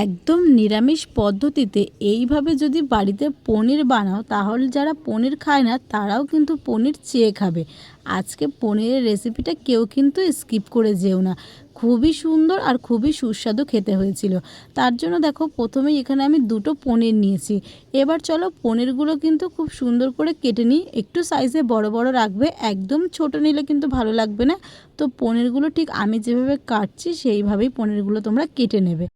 একদম নিরামিষ পদ্ধতিতে এইভাবে যদি বাড়িতে পনির বানাও, তাহলে যারা পনির খায় না, তারাও কিন্তু পনির চেয়ে খাবে। আজকে পনিরের রেসিপিটা কেউ কিন্তু স্কিপ করে যেও না। খুবই সুন্দর আর খুবই সুস্বাদু খেতে হয়েছিল। তার জন্য দেখো, প্রথমেই এখানে আমি দুটো পনির নিয়েছি। এবার চলো পনিরগুলো কিন্তু খুব সুন্দর করে কেটে নিই। একটু সাইজে বড় বড় রাখবে, একদম ছোট নিলে কিন্তু ভালো লাগবে না। তো পনিরগুলো ঠিক আমি যেভাবে কাটছি, সেইভাবেই পনিরগুলো তোমরা কেটে নেবে।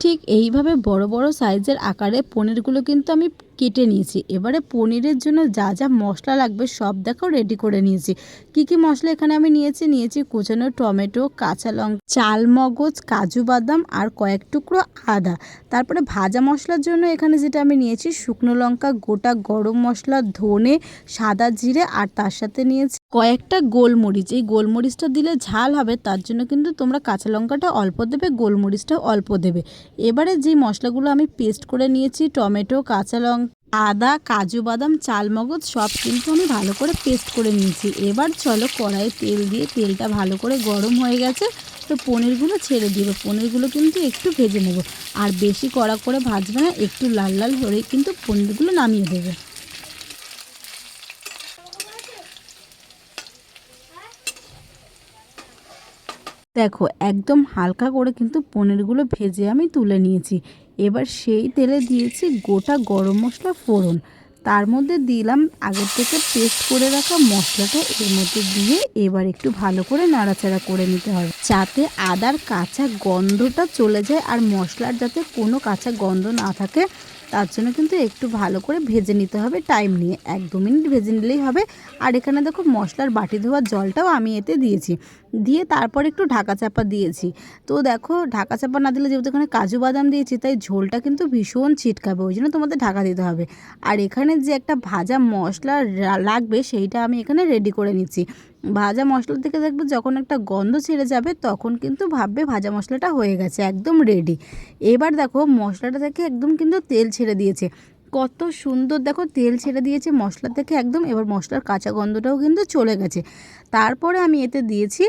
ঠিক এইভাবে বড় বড় সাইজের আকারে পনিরগুলো কিন্তু আমি কেটে নিয়েছি। এবারে পনিরের জন্য যা যা মশলা লাগবে সব দেখো রেডি করে নিয়েছি। কি কি মশলা এখানে আমি নিয়েছি? নিয়েছি কুচানো টমেটো, কাঁচা লঙ্কা চাল মগজ, কাজু বাদাম আর কয়েক টুকরো আদা। তারপরে ভাজা মশলার জন্য এখানে যেটা আমি নিয়েছি শুকনো লঙ্কা, গোটা গরম মশলা, ধনে, সাদা জিরে আর তার সাথে নিয়েছি কয়েকটা গোলমরিচ। এই গোলমরিচটা দিলে ঝাল হবে, তার জন্য কিন্তু তোমরা কাঁচা লঙ্কাটা অল্প দেবে গোলমরিচটা অল্প দেবে। এবারে যে মশলাগুলো আমি পেস্ট করে নিয়েছি, টমেটো, কাঁচা লঙ্কা আদা, কাজু, বাদাম, চালমগজ সব কিন্তু আমি ভালো করে পেস্ট করে নিয়েছি। এবার চলো কড়াইয়ে তেল দিয়ে তেলটা ভালো করে গরম হয়ে গেছে, তো পনিরগুলো ছেড়ে দিব। পনিরগুলো কিন্তু একটু ভেজে নেব। আর বেশি কড়া করে ভাজবে না, একটু লাল লাল হলেই কিন্তু পনিরগুলো নামিয়ে দেবে। দেখো, একদম হালকা করে কিন্তু পনিরগুলো ভেজে আমি তুলে নিয়েছি। এবার সেই তেলে দিয়েছি গোটা গরম মশলা ফোড়ন। তার মধ্যে দিলাম আগের থেকে পেস্ট করে রাখা মশলাটা, এর মধ্যে দিয়ে এবার একটু ভালো করে নাড়াচাড়া করে নিতে হবে। যাতে আদার কাঁচা গন্ধটা চলে যায় আর মশলার যাতে কোনো কাঁচা গন্ধ না থাকে তার জন্য কিন্তু একটু ভালো করে ভেজে নিতে হবে। টাইম নিয়ে এক দু মিনিট ভেজে নিলেই হবে। আর এখানে দেখো মশলার বাটি ধোয়ার জলটাও আমি এতে দিয়েছি। দিয়ে তারপর একটু ঢাকা চাপা দিয়েছি। তো দেখো ঢাকা চাপা না দিলে যেহেতু এখানে কাজু বাদাম দিয়েছি, তাই ঝোলটা কিন্তু ভীষণ ছিটকাবে, ওই জন্য তোমাদের ঢাকা দিতে হবে। আর এখানে যে একটা ভাজা মশলা লাগবে, সেইটা আমি এখানে রেডি করে নিচ্ছি। ভাজা মশলা থেকে দেখবে যখন একটা গন্ধ ছেড়ে যাবে, তখন কিন্তু ভাববে ভাজা মশলাটা হয়ে গেছে, একদম রেডি এবার দেখো মশলাটা থেকে একদম কিন্তু তেল ছেড়ে দিয়েছে। কত সুন্দর, দেখো তেল ছেড়ে দিয়েছে মশলা থেকে একদম, এবার মশলার কাঁচা গন্ধটাও কিন্তু চলে গেছে। তারপরে আমি এতে দিয়েছি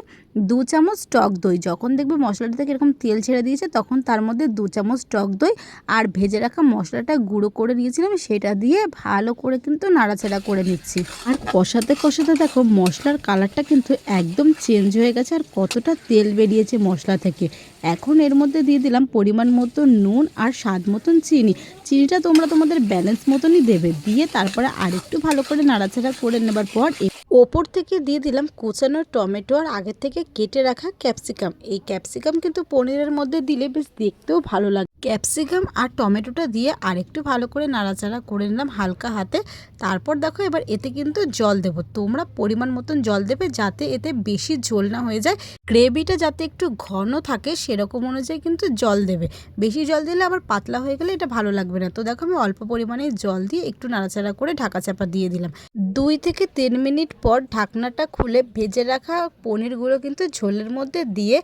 দু চামচ টক দই। যখন দেখবে মশলাটা থেকে এরকম তেল ছেড়ে দিয়েছে, তখন তার মধ্যে দু চামচ টক দই আর ভেজে রাখা মশলাটা গুঁড়ো করে নিয়েছিলাম, সেটা দিয়ে ভালো করে কিন্তু নাড়াচাড়া করে নিচ্ছি। আর কষাতে কষাতে দেখো মশলার কালারটা কিন্তু একদম চেঞ্জ হয়ে গেছে, আর কতটা তেল বেরিয়েছে মশলা থেকে। এখন এর মধ্যে দিয়ে দিলাম পরিমাণ মতো নুন আর স্বাদ মতন চিনি। চিনিটা তোমরা তোমাদের ব্যালেন্স মতনই দেবে। দিয়ে তারপরে আরেকটু ভালো করে নাড়াচাড়া করে নেবার পর ওপর থেকে দিয়ে দিলাম কুচানো টমেটো আর আগের থেকে কেটে রাখা ক্যাপসিকাম। এই ক্যাপসিকাম কিন্তু পনিরের মধ্যে দিলে বেশ দেখতেও ভালো লাগে। ক্যাপসিকাম আর টমেটোটা দিয়ে আরেকটু ভালো করে নাড়াচাড়া করে নিলাম হালকা হাতে। তারপর দেখো এবার এতে কিন্তু জল দেব। তোমরা পরিমাণ মতন জল দেবে যাতে এতে বেশি ঝোল না হয়ে যায়। গ্রেভিটা যাতে একটু ঘন থাকে সেরকম অনুযায়ী কিন্তু জল দেবে। বেশি জল দিলে আবার পাতলা হয়ে গেলে এটা ভালো লাগবে না। তো দেখো আমি অল্প পরিমাণে জল দিয়ে একটু নাড়াচাড়া করে ঢাকা চাপা দিয়ে দিলাম। দুই থেকে তিন মিনিট পর ঢাকনাটা খুলে ভেজে রাখা পনিরগুলো কিন্তু ঝোলের মধ্যে দিয়ে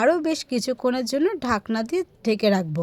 আরও বেশ কিছুক্ষণের জন্য ঢাকনা দিয়ে ঢেকে রাখব।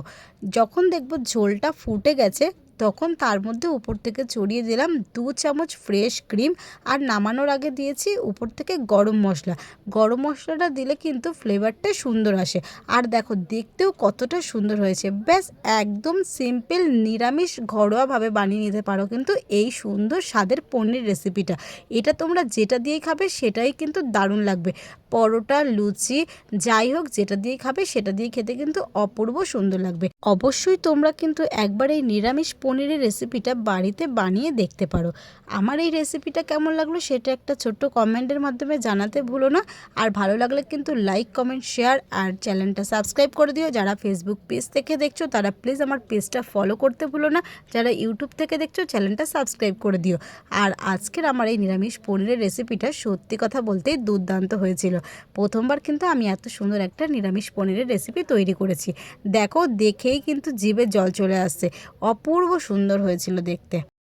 যখন দেখব ঝোলটা ফুটে গেছে তখন তার মধ্যে উপর থেকে ছড়িয়ে দিলাম দু চামচ ফ্রেশ ক্রিম আর নামানোর আগে দিয়েছি উপর থেকে গরম মশলা। গরম মশলাটা দিলে কিন্তু ফ্লেভারটা সুন্দর আসে। আর দেখো, দেখতেও কতটা সুন্দর হয়েছে। ব্যাস, একদম সিম্পল নিরামিষ, ঘরোয়াভাবে বানিয়ে নিতে পারো কিন্তু এই সুন্দর স্বাদের পনির রেসিপিটা এটা তোমরা যেটা দিয়ে খাবে সেটাই কিন্তু দারুণ লাগবে। পরোটা, লুচি, যাই হোক যেটা দিয়ে খাবে সেটা দিয়ে খেতে কিন্তু অপূর্ব সুন্দর লাগবে। অবশ্যই তোমরা কিন্তু একবার এই নিরামিষ পনিরের রেসিপিটা বাড়িতে বানিয়ে দেখতে পারো। আমার এই রেসিপিটা কেমন লাগল সেটা একটা ছোট্ট কমেন্টের মাধ্যমে জানাতে ভুলো না। আর ভালো লাগলে কিন্তু লাইক কমেন্ট শেয়ার আর চ্যানেলটা সাবস্ক্রাইব করে দিও। যারা ফেসবুক পেজ থেকে দেখছ তারা প্লিজ আমার পেজটা ফলো করতে ভুলো না। যারা ইউটিউব থেকে দেখছ চ্যানেলটা সাবস্ক্রাইব করে দিও। আর আজকের আমার এই নিরামিষ পনিরের রেসিপিটা সত্যি কথা বলতেই দুর্দান্ত হয়েছিল। প্রথমবার কিন্তু আমি এত সুন্দর একটা নিরামিষ পনিরের রেসিপি তৈরি করেছি। দেখো, দেখেই কিন্তু জিভে জল চলে আসছে। অপূর্ব সুন্দর হয়েছিল দেখতে।